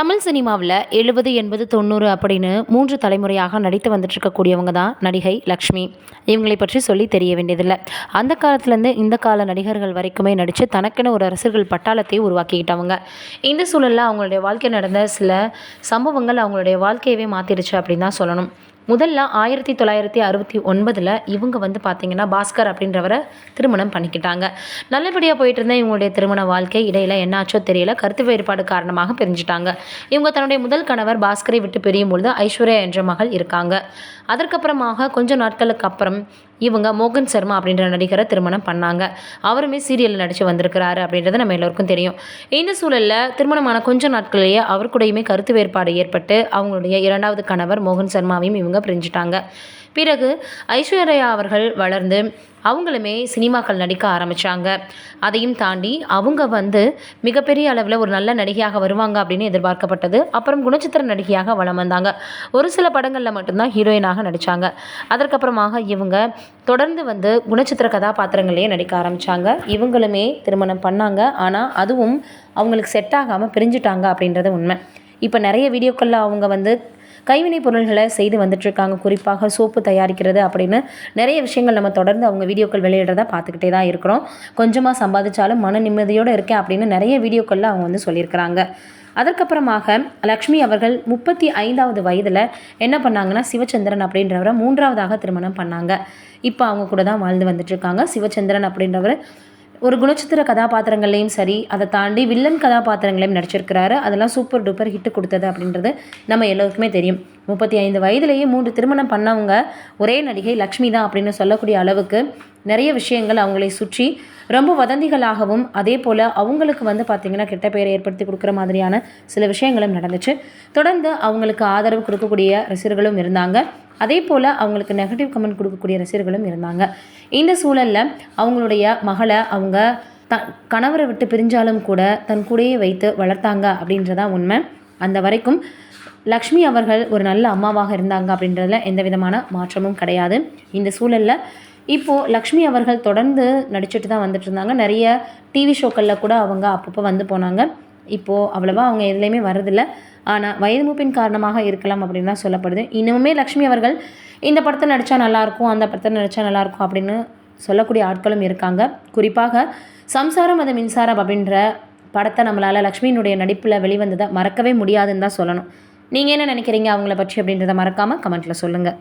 தமிழ் சினிமாவில் எழுபது எண்பது தொண்ணூறு அப்படின்னு மூன்று தலைமுறையாக நடித்து வந்துட்டு இருக்கக்கூடியவங்க தான் நடிகை லக்ஷ்மி. இவங்களை பற்றி சொல்லி தெரிய வேண்டியதில்லை. அந்த காலத்துலேருந்து இந்த கால நடிகர்கள் வரைக்குமே நடித்து தனக்கென ஒரு ரசிகர்கள் பட்டாளத்தை உருவாக்கிக்கிட்டவங்க. இந்த சூழலில் அவங்களுடைய வாழ்க்கை நடந்த சில சம்பவங்கள் அவங்களுடைய வாழ்க்கையவே மாற்றிடுச்சு அப்படின்னு தான் சொல்லணும். முதல்ல ஆயிரத்தி தொள்ளாயிரத்தி அறுபத்தி ஒன்பதில் இவங்க வந்து பார்த்திங்கன்னா பாஸ்கர் அப்படின்றவரை திருமணம் பண்ணிக்கிட்டாங்க. நல்லபடியாக போயிட்டு இருந்த இவங்களுடைய திருமண வாழ்க்கை இடையில் என்னாச்சோ தெரியல கருத்து வேறுபாடு காரணமாக பிரிஞ்சுட்டாங்க. இவங்க தன்னுடைய முதல் கணவர் பாஸ்கரை விட்டு பிரியும் பொழுது ஐஸ்வர்யா என்ற மகள் இருக்காங்க. அதற்கப்புறமாக கொஞ்ச நாட்களுக்கு அப்புறம் இவங்க மோகன் சர்மா அப்படின்ற நடிகரை திருமணம் பண்ணாங்க. அவருமே சீரியலில் நடித்து வந்திருக்கிறாரு அப்படின்றது நம்ம எல்லோருக்கும் தெரியும். இந்த சூழலில் திருமணமான கொஞ்ச நாட்களிலேயே அவர் கூடயுமே கருத்து வேறுபாடு ஏற்பட்டு அவங்களுடைய இரண்டாவது கணவர் மோகன் சர்மாவையும் இவங்க பிரிஞ்சுட்டாங்க. பிறகு ஐஸ்வர்யா அவர்கள் வளர்ந்து அவங்களுமே சினிமாக்கள் நடிக்க ஆரம்பித்தாங்க அதையும் தாண்டி அவங்க வந்து மிகப்பெரிய அளவில் ஒரு நல்ல நடிகையாக வருவாங்க அப்படின்னு எதிர்பார்க்கப்பட்டது. அப்புறம் குணச்சித்திர நடிகையாக வளம் வந்தாங்க. ஒரு சில படங்களில் மட்டும்தான் ஹீரோயினாக நடித்தாங்க அதற்கப்புறமாக இவங்க தொடர்ந்து வந்து குணச்சித்திர கதாபாத்திரங்களையே நடிக்க ஆரம்பித்தாங்க இவங்களுமே திருமணம் பண்ணாங்க. ஆனால் அதுவும் அவங்களுக்கு செட் ஆகாமல் பிரிஞ்சுட்டாங்க அப்படின்றது உண்மை. இப்போ நிறைய வீடியோக்களில் அவங்க வந்து கைவினைப் பொருள்களை செய்து வந்துட்டுருக்காங்க. குறிப்பாக சோப்பு தயாரிக்கிறது அப்படின்னு நிறைய விஷயங்கள் நம்ம தொடர்ந்து அவங்க வீடியோக்கள் வெளியிடுறத பார்த்துக்கிட்டே தான் இருக்கிறோம். கொஞ்சமாக சம்பாதிச்சாலும் மன நிம்மதியோடு இருக்கேன் அப்படின்னு நிறைய வீடியோக்களில் அவங்க வந்து சொல்லியிருக்கிறாங்க. அதற்கப்புறமாக லக்ஷ்மி அவர்கள் முப்பத்தி ஐந்தாவது வயதில் என்ன பண்ணாங்கன்னா சிவச்சந்திரன் அப்படின்றவரை மூன்றாவதாக திருமணம் பண்ணாங்க. இப்போ அவங்க கூட தான் வாழ்ந்து வந்துட்டுருக்காங்க. சிவச்சந்திரன் அப்படின்றவர் ஒரு குணச்சித்திர கதாபாத்திரங்கள்லையும் சரி அதை தாண்டி வில்லன் கதாபாத்திரங்களையும் நடிச்சிருக்கிறாரு. அதெல்லாம் சூப்பர் டூப்பர் ஹிட்டு கொடுத்தது அப்படின்றது நம்ம எல்லோருக்குமே தெரியும். முப்பத்தி ஐந்து வயதுலேயே மூன்று திருமணம் பண்ணவங்க ஒரே நடிகை லக்ஷ்மி தான் அப்படின்னு சொல்லக்கூடிய அளவுக்கு நிறைய விஷயங்கள் அவங்களை சுற்றி ரொம்ப வதந்திகளாகவும் அதே போல் அவங்களுக்கு வந்து பார்த்திங்கன்னா கெட்ட பெயரை ஏற்படுத்தி கொடுக்குற மாதிரியான சில விஷயங்களும் நடந்துச்சு. தொடர்ந்து அவங்களுக்கு ஆதரவு கொடுக்கக்கூடிய ரசிகர்களும் இருந்தாங்க. அதே போல் அவங்களுக்கு நெகட்டிவ் கமெண்ட் கொடுக்கக்கூடிய ரசிகர்களும் இருந்தாங்க. இந்த சூழலில் அவங்களுடைய மகளை அவங்க த கணவரை விட்டு பிரிஞ்சாலும் கூட தன் கூடையே வைத்து வளர்த்தாங்க அப்படின்றதான் உண்மை. அந்த வரைக்கும் லக்ஷ்மி அவர்கள் ஒரு நல்ல அம்மாவாக இருந்தாங்க அப்படின்றதுல எந்த விதமான மாற்றமும் கிடையாது. இந்த சூழலில் இப்போது லக்ஷ்மி அவர்கள் தொடர்ந்து நடிச்சுட்டு தான் வந்துட்டு இருந்தாங்க. நிறைய டிவி ஷோக்களில் கூட அவங்க அப்பப்போ வந்து போனாங்க. இப்போது அவ்வளோவா அவங்க எதுலேயுமே வரதில்லை ஆனால் வயது மூப்பின் காரணமாக இருக்கலாம் அப்படின்னு தான் சொல்லப்படுது. இன்னுமே லக்ஷ்மி அவர்கள் இந்த படத்தை நடித்தா நல்லாயிருக்கும் அந்த படத்தை நடித்தா நல்லாயிருக்கும் அப்படின்னு சொல்லக்கூடிய ஆட்களும் இருக்காங்க. குறிப்பாக சம்சாரம் அது மின்சாரம் அப்படின்ற படத்தை நம்மளால் லக்ஷ்மியினுடைய நடிப்பில் வெளிவந்ததை மறக்கவே முடியாதுன்னு தான் சொல்லணும். நீங்கள் என்ன நினைக்கிறீங்க? அவங்கள பற்றி அப்படின்றத மறக்காமல் கமெண்ட்டில் சொல்லுங்கள்